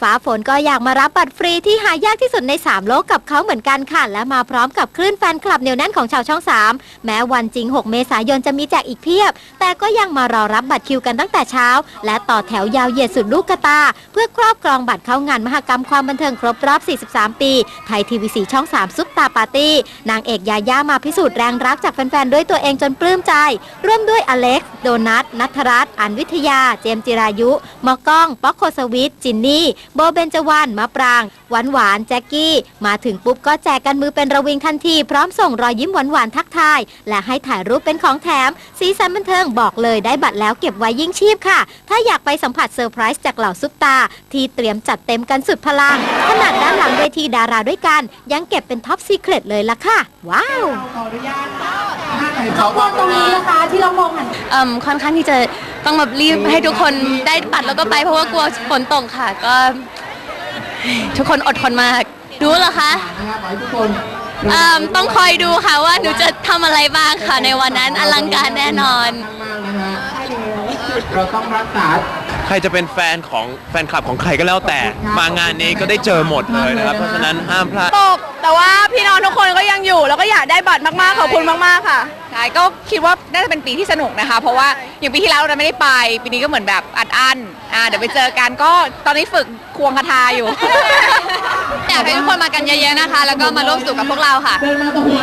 ฟ้าฝนก็อยากมารับบัตรฟรีที่หายากที่สุดใน 3 โลกกับเขาเหมือนกันค่ะ และมาพร้อมกับคลื่นแฟนคลับเหนียวแน่นของชาวช่อง 3 แม้วันจริง 6 เมษายนจะมีแจกอีกเพียบ แต่ก็ยังมารอรับบัตรคิวกันตั้งแต่เช้า และต่อแถวยาวเหยียดสุดลูกกตา เพื่อครอบครองบัตรเข้างานมหกรรมความบันเทิงครบรอบ 43 ปี ไทยทีวีสีช่อง 3 ซุปตาปาร์ตี้นางเอกยาย่ามาพิสูจน์แรงรักจากแฟนๆด้วยตัวเองจนปลื้มใจ ร่วมด้วยอเล็กซ์โดนัทนัทรัตน์อันวิทยา เจมจิรายุมอก้อง ป๊อกโคสวิทจินนี่โบเบนจวรรณมะปราง หวานหวานแจ็คกี้ มาถึงปุ๊บก็แจกกันมือเป็นระวิงทันที พร้อมส่งรอยยิ้มหวานหวานทักทาย และให้ถ่ายรูปเป็นของแถม สีสันบันเทิงบอกเลยได้บัตรแล้วเก็บไว้ยิ่งชีพค่ะ ถ้าอยากไปสัมผัสเซอร์ไพรส์จากเหล่าซุปตา ที่เตรียมจัดเต็มกันสุดพลังขนาดด้านหลังเวทีดาราด้วยกัน ยังเก็บเป็นท็อปซีเครตเลยล่ะค่ะ ว้าวขอ บคุณตรงนี้นะคะ ที่เรามองหันเอิ่มค่อนข้างที่จะต้องแบบรีบให้ทุกคนได้บัตรแล้วก็ไปเพราะว่ากลัวฝนตกค่ะ ก็ ทุกคนอดทนมากดูเหรอคะเอิ่มต้องคอยดูค่ะว่าหนูจะทำอะไรบ้างค่ะในวันนั้นอลังการแน่นอน เราต้องรักษา ใครจะเป็นแฟนของแฟนคลับของใครก็แล้วแต่ มางานนี้ก็ได้เจอหมดเลยนะครับ เพราะฉะนั้นห้ามพลาด ตก แต่ว่าพี่น้องทุกคนก็ยังอยู่ แล้วก็อยากได้บัตรมากๆ ขอบคุณมากๆค่ะ ใช่ก็คิดว่าน่าจะเป็นปีที่สนุกนะคะ เพราะว่าอย่างปีที่แล้วเราไม่ได้ไป ปีนี้ก็เหมือนแบบอัดอั้นอ่าเดี๋ยวไปเจอกันก็ตอนนี้ฝึกควงคาถาอยู่ อยากให้ทุกคนมากันเยอะๆนะคะ แล้วก็มาร่วมสนุกกับพวกเราค่ะ เดินมาตรงนี้